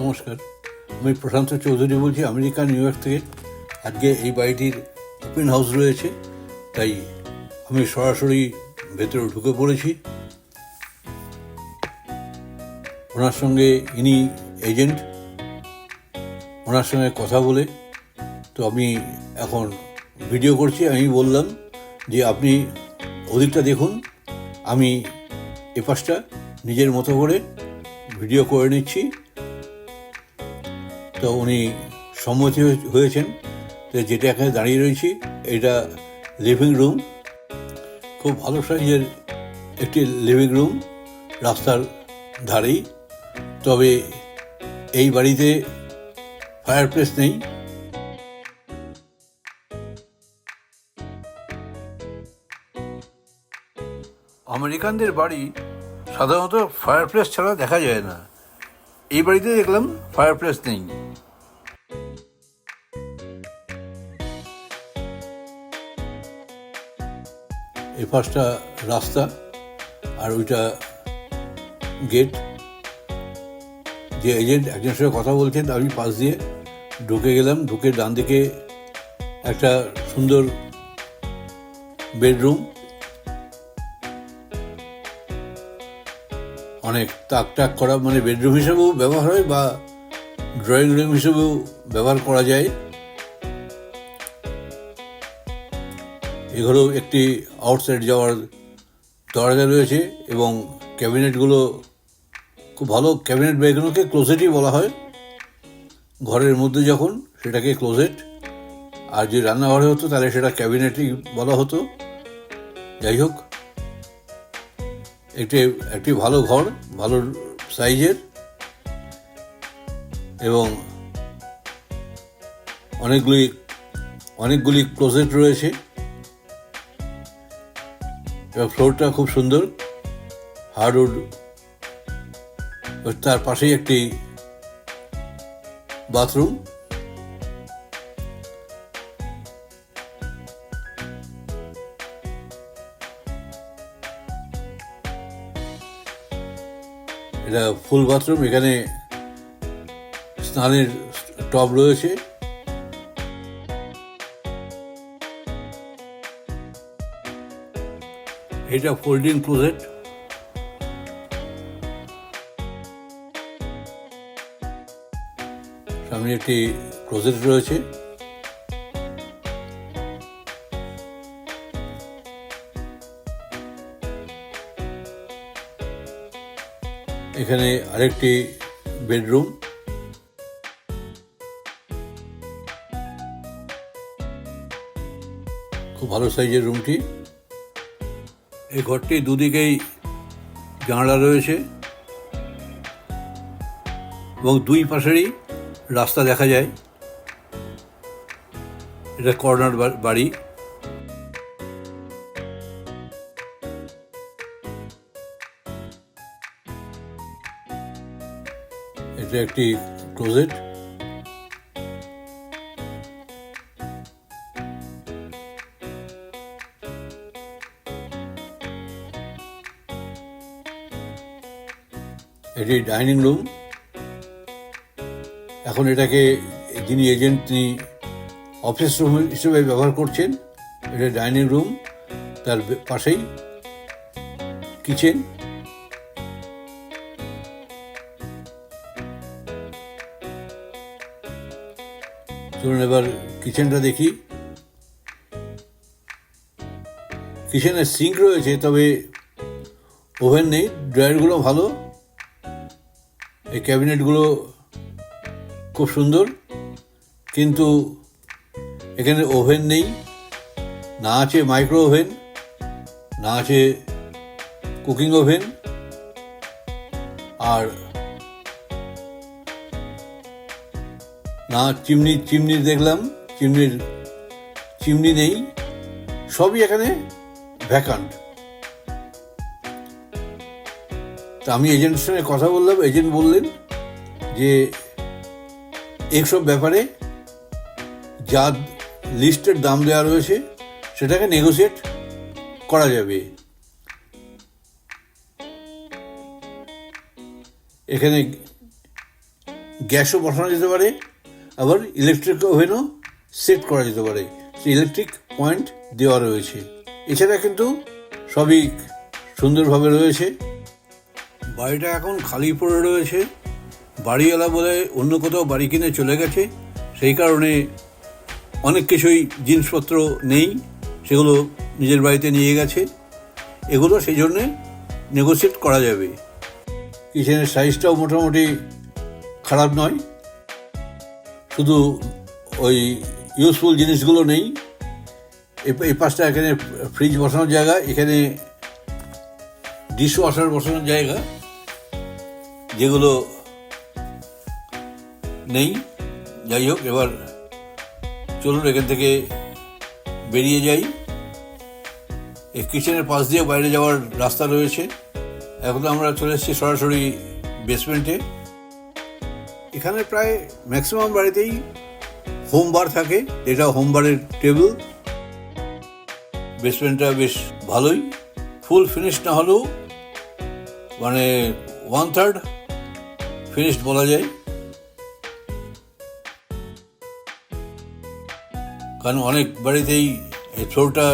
নমস্কার। আমি প্রশান্ত চৌধুরী বলছি, আমেরিকা, নিউ ইয়র্ক থেকে। আজকে এই বাড়িটির ওপেন হাউস রয়েছে, তাই আমি সরাসরি ভেতরে ঢুকে পড়েছি। ওনার সঙ্গে ইনি এজেন্ট, ওনার সঙ্গে কথা বলে। তো আমি এখন ভিডিও করছি, আমি বললাম যে আপনি ওদিকটা দেখুন, আমি এপাশটা নিজের মতো করে ভিডিও করে নিচ্ছি। তো উনি সম্মতি হয়ে- হয়েছেন। তো যেটা এখানে দাঁড়িয়ে রয়েছি, এটা লিভিং রুম খুব ভালো সাইজের একটি লিভিং রুম রাস্তার ধারেই। তবে এই বাড়িতে ফায়ার প্লেস নেই। আমেরিকানদের বাড়ি সাধারণত ফায়ার প্লেস ছাড়া দেখা যায় না। এই বাড়িতে দেখলাম ফায়ার প্লেস নেই। এই পাশটা রাস্তা আর ওইটা গেট যে এজেন্ট একজনের সঙ্গে কথা বলছেন আমি পাশ দিয়ে ঢুকে গেলাম। ঢুকে ডান দিকে একটা সুন্দর বেডরুম অনেক তাক টাক করা মানে বেডরুম হিসেবেও ব্যবহার হয় বা ড্রয়িং রুম হিসেবেও ব্যবহার করা যায়। এগুলো একটি আউটসাইড যাওয়ার দরজা রয়েছে এবং ক্যাবিনেটগুলো খুব ভালো ক্যাবিনেট বা এগুলোকে ক্লোজেটই বলা হয়। ঘরের মধ্যে যখন সেটাকে ক্লোজেট আর যে রান্নাঘরে হতো তাহলে সেটা ক্যাবিনেটই বলা হতো। যাই হোক একটি একটি ভালো ঘর, ভালো সাইজের এবং অনেকগুলি অনেকগুলি ক্লোজেট রয়েছে। এবং ফ্লোরটা খুব সুন্দর। হার্ডউড তার পাশেই একটি বাথরুম এটা ফুল বাথরুম এখানে স্নানের টব রয়েছে। এটা ফোল্ডিং ক্লোজেট সামনে একটি ক্লোজেট রয়েছে। এখানে আরেকটি বেডরুম। খুব ভালো সাইজের রুমটি। এই ঘরটি দুদিকেই জানালা রয়েছে এবং দুই পাশেরই রাস্তা দেখা যায়। এটা কর্নার বাড়ি। এটা একটি ক্লোজেট। এটি ডাইনিং রুম। এখন এটাকে যিনি এজেন্ট, তিনি অফিস রুম হিসেবে ব্যবহার করছেন। এটা ডাইনিং রুম, তার পাশেই কিচেন। চলুন এবার কিচেনটা দেখি। কিচেনে সিঙ্ক রয়েছে, তবে ওভেন নেই, ড্রয়ারগুলো ভালো। এই ক্যাবিনেটগুলো খুব সুন্দর, কিন্তু এখানে ওভেন নেই। না আছে মাইক্রো ওভেন, না আছে কুকিং ওভেন, আর না চিমনি চিমনি দেখলাম, চিমনির, চিমনি নেই। সবই এখানে ভ্যাকান্ট তা আমি এজেন্টের সঙ্গে কথা বললাম এজেন্ট বললেন যে এইসব ব্যাপারে যা লিস্টের দাম দেওয়া রয়েছে, সেটাকে নেগোসিয়েট করা যাবে। এখানে গ্যাসও বসানো যেতে পারে, আবার ইলেকট্রিক ওভেনও সেট করা যেতে পারে। ইলেকট্রিক পয়েন্ট দেওয়া রয়েছে। এছাড়া কিন্তু সবই সুন্দরভাবে রয়েছে। বাড়িটা এখন খালি পড়ে রয়েছে। বাড়িওয়ালা বলে অন্য কোথাও বাড়ি কিনে চলে গেছে। সেই কারণে অনেক কিছুই জিনিসপত্র নেই, সেগুলো নিজের বাড়িতে নিয়ে গেছে। এগুলো সেই জন্যে নেগোসিয়েট করা যাবে। কিচেনের সাইজটাও মোটামুটি খারাপ নয়। শুধু ওই ইউজফুল জিনিসগুলো নেই। এই- পাশটা এখানে ফ্রিজ বসানোর জায়গা, এখানে ডিশ ওয়াশার বসানোর জায়গা। যেগুলো নেই, যাই হোক, এবার চলুন এখান থেকে বেরিয়ে যাই। এই কিচেনের পাশ দিয়ে বাইরে যাওয়ার রাস্তা রয়েছে। এখন আমরা চলে এসেছি সরাসরি বেসমেন্টে এখানে প্রায় ম্যাক্সিমাম বাড়িতেই হোম বার থাকে এটা হোম বারের টেবিল বেসমেন্টটা বেশ ভালোই। ফুল ফিনিশ না হলেও মানে ওয়ান থার্ড ফিনিশড বলা যায়। কারণ অনেক বাড়িতেই এই ফ্লোরটা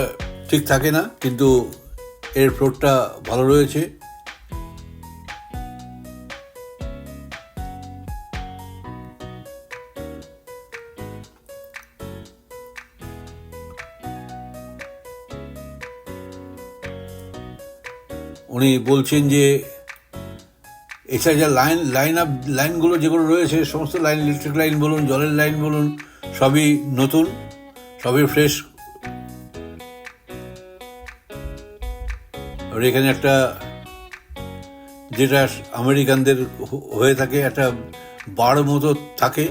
ঠিক থাকে না, কিন্তু এর ফ্লোরটা ভালো রয়েছে। উনি বলছেন যে এছাড়া যা লাইন লাইন আপ লাইনগুলো যেগুলো রয়েছে, সমস্ত লাইন ইলেকট্রিক লাইন বলুন, জলের লাইন বলুন, সবই নতুন, সবই ফ্রেশ আর এখানে একটা, যেটা আমেরিকানদের হয়ে থাকে, একটা বার মতো থাকে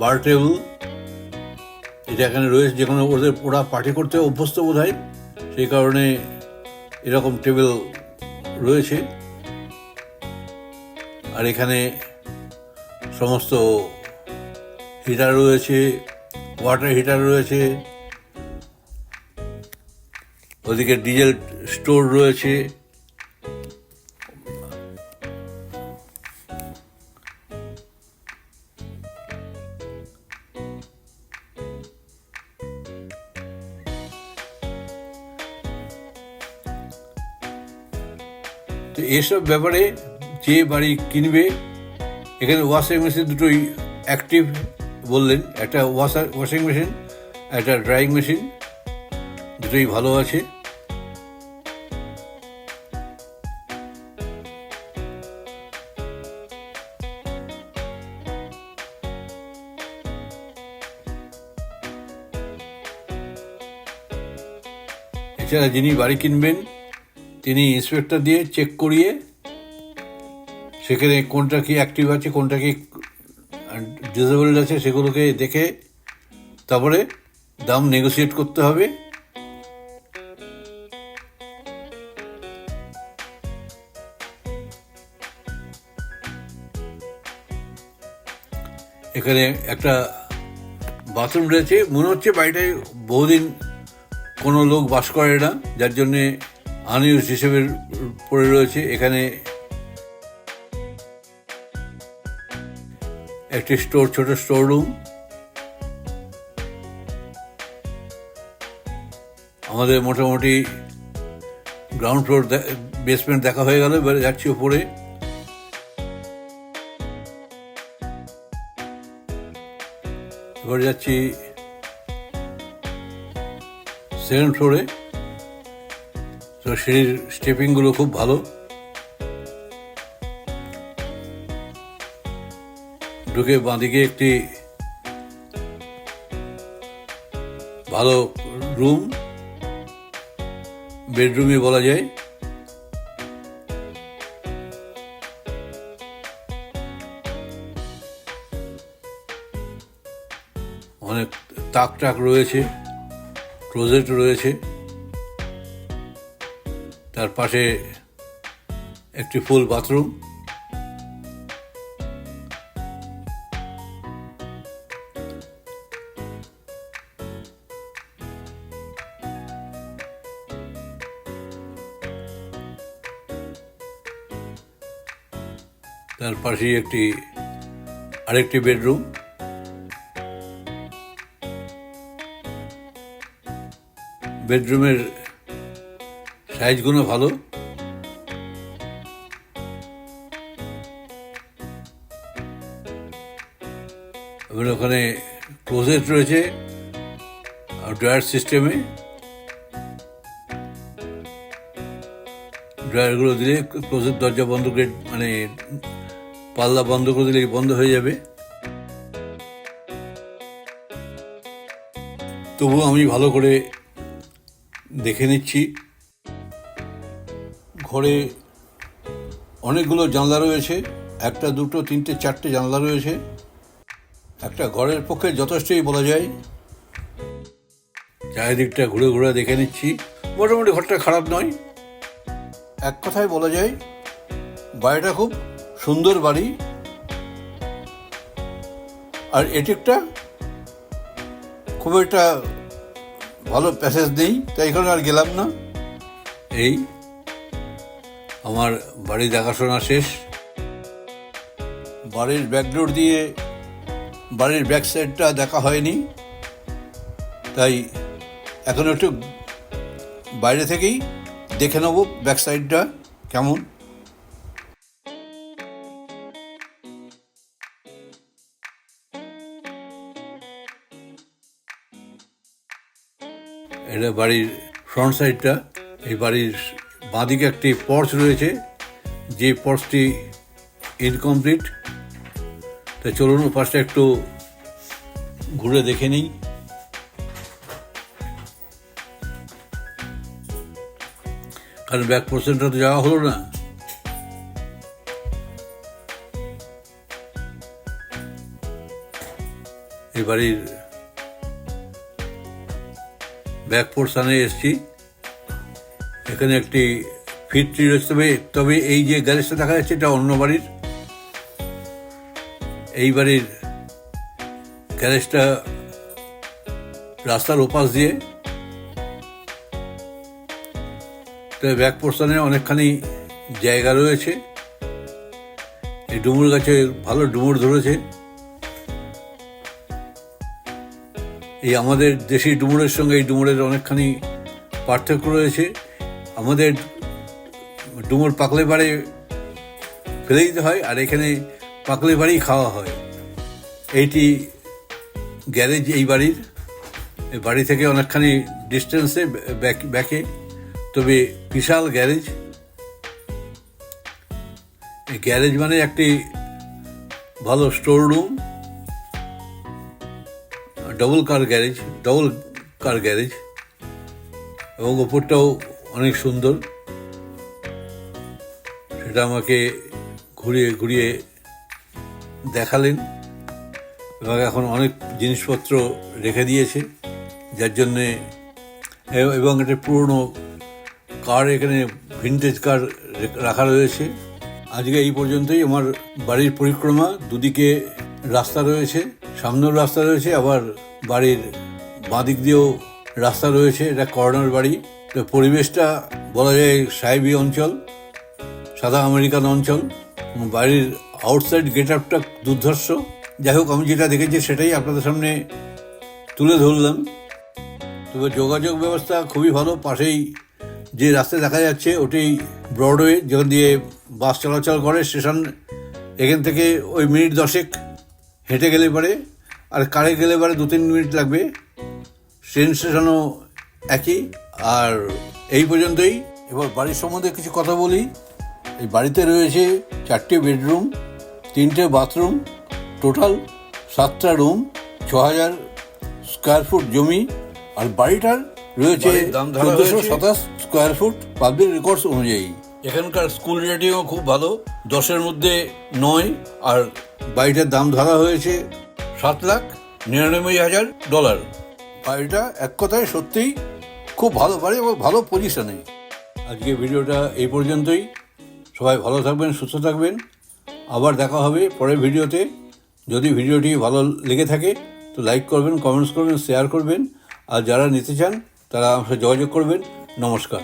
বার টেবিল এটা এখানে রয়েছে, যে কোনো ওদের, ওরা পার্টি করতে অভ্যস্ত বোধ হয় সেই কারণে এরকম টেবিল রয়েছে। আর এখানে সমস্ত হিটার রয়েছে ওয়াটার হিটার রয়েছে, ওদিকে ডিজেল স্টোর রয়েছে। তো এসব ব্যাপারে যে বাড়ি কিনবে, এখানে ওয়াশিং মেশিন দুটোই অ্যাক্টিভ বললেন। একটা ওয়াশার ওয়াশিং মেশিন একটা ড্রাইং মেশিন দুটোই ভালো আছে। এছাড়া যিনি বাড়ি কিনবেন, তিনি ইন্সপেক্টর দিয়ে চেক করিয়ে সেখানে কোনটা কি অ্যাক্টিভ আছে, কোনটা কি ডিসেবল আছে, সেগুলোকে দেখে তারপরে দাম নেগোসিয়েট করতে হবে। এখানে একটা বাথরুম রয়েছে। মনে হচ্ছে বাড়িটায় বহুদিন কোনো লোক বাস করে না, যার জন্যে আনইউজ হিসেবে পড়ে রয়েছে। এখানে একটি স্টোর, ছোট স্টোর রুম। আমাদের মোটামুটি গ্রাউন্ড ফ্লোর বেসমেন্ট দেখা হয়ে গেল, এবারে যাচ্ছি উপরে। এবার যাচ্ছি সেকেন্ড ফ্লোরে তো সিঁড়ির স্টেপিংগুলো খুব ভালো। ঢুকে বাঁদিকে একটি ভালো রুম, বেডরুমই বলা যায়। অনেক তাক টাক রয়েছে, ক্লোজেট রয়েছে। তার পাশে একটি ফুল বাথরুম। তার পাশেই একটি, আরেকটি বেডরুম। বেডরুমের সাইজগুলো ভালো। এবং ওখানে ক্লোজেট রয়েছে, আর ড্রয়ার সিস্টেমে। ড্রয়ারগুলো দিলে ক্লোজের দরজা বন্ধ করে মানে পাল্লা বন্ধ করে দিলে বন্ধ হয়ে যাবে। তবু আমি ভালো করে দেখে নিচ্ছি। ঘরে অনেকগুলো জানলা রয়েছে, একটা, দুটো, তিনটে, চারটে জানলা রয়েছে। একটা ঘরের পক্ষে যথেষ্টই বলা যায়। চারিদিকটা ঘুরে ঘুরে দেখে নিচ্ছি। মোটামুটি ঘরটা খারাপ নয়। এক কথায় বলা যায়, বাড়িটা খুব সুন্দর বাড়ি। আর এটি একটা খুব একটা ভালো প্যাসেজ নেই, তাই এখানে আর গেলাম না। এই আমার বাড়ি দেখাশোনা শেষ। বাড়ির ব্যাকডোর দিয়ে বাড়ির ব্যাক সাইডটা দেখা হয়নি। তাই এখন একটু বাইরে থেকেই দেখে নেব ব্যাক সাইডটা কেমন। এটা বাড়ির ফ্রন্ট সাইডটা এই বাড়ির বাঁদিকে একটি পর্চ রয়েছে। যে পর্চটি ইনকমপ্লিট তা চলুন পাশটা একটু ঘুরে দেখে নিই। কারণ ব্যাক পোর্শনটা তো যাওয়া হলো না। এই বাড়ির ব্যাক পোর্শনে এসছি। এখানে একটি ফিটটি রয়েছে, তবে তবে এই যে গ্যারেজটা দেখা যাচ্ছে এটা অন্য বাড়ির। এই বাড়ির গ্যারেজটা রাস্তার ওপাশ দিয়ে। তবে ব্যাক পোর্শনে অনেকখানি জায়গা রয়েছে। এই ডুমুর গাছে ভালো ডুমুর ধরেছে। এই আমাদের দেশি ডুমুরের সঙ্গে এই ডুমুরের অনেকখানি পার্থক্য রয়েছে। আমাদের ডুমুর পাকলে বাড়ি ফেলে দিতে হয় আর এখানে পাকলে বাড়ি খাওয়া হয়। এইটি গ্যারেজ এই বাড়ির। বাড়ি থেকে অনেকখানি ডিস্টেন্সে ব্যাকে। তবে বিশাল গ্যারেজ। এই গ্যারেজ মানে একটি ভালো store room. Double car garage double car garage এবং ওপরটাও অনেক সুন্দর। সেটা আমাকে ঘুরিয়ে ঘুরিয়ে দেখালেন এবং এখন অনেক জিনিসপত্র রেখে দিয়েছে। যার জন্যে এবং একটা পুরনো কার এখানে ভিনটেজ কার রাখা রয়েছে। আজকে এই পর্যন্তই। আমার বাড়ির পরিক্রমা, দুদিকে রাস্তা রয়েছে। সামনেও রাস্তা রয়েছে, আবার বাড়ির বাঁদিক দিয়েও রাস্তা রয়েছে, এটা কর্নার বাড়ি। তো পরিবেশটা বলা যায় সাহেবি অঞ্চল, সাদা আমেরিকান অঞ্চল। বাড়ির আউটসাইড গেট আপটা দুর্ধর্ষ। যাই হোক, আমি যেটা দেখেছি সেটাই আপনাদের সামনে তুলে ধরলাম। তবে যোগাযোগ ব্যবস্থা খুবই ভালো। পাশেই যে রাস্তা দেখা যাচ্ছে ওটাই ব্রডওয়ে যেখান দিয়ে বাস চলাচল করে। স্টেশন এখান থেকে ওই মিনিট দশেক হেঁটে গেলে পারে আর কারে গেলে পারে দু তিন মিনিট লাগবে। ট্রেন স্টেশনও একই আর এই পর্যন্তই। এবার বাড়ির সম্বন্ধে কিছু কথা বলি। এই বাড়িতে রয়েছে চারটে বেডরুম তিনটে বাথরুম টোটাল সাতটা রুম ছ হাজার স্কোয়ার ফুট জমি আর বাড়িটার রয়েছে চোদ্দশো সাতাশ স্কোয়ার ফুট পাবলিক রেকর্ডস অনুযায়ী। এখানকার স্কুল রেটিংও খুব ভালো। দশের মধ্যে নয়, আর বাড়িটার দাম ধরা হয়েছে সাত লাখ নিরানব্বই হাজার ডলার। বাড়িটা এক কথায় সত্যিই খুব ভালো বাড়ি এবং ভালো পজিশনে। আজকে ভিডিওটা এই পর্যন্তই। সবাই ভালো থাকবেন, সুস্থ থাকবেন। আবার দেখা হবে পরের ভিডিওতে। যদি ভিডিওটি ভালো লেগে থাকে, তো লাইক করবেন, কমেন্টস করবেন, শেয়ার করবেন। আর যারা নিতে চান, তারা আমার সাথে যোগাযোগ করবেন। নমস্কার।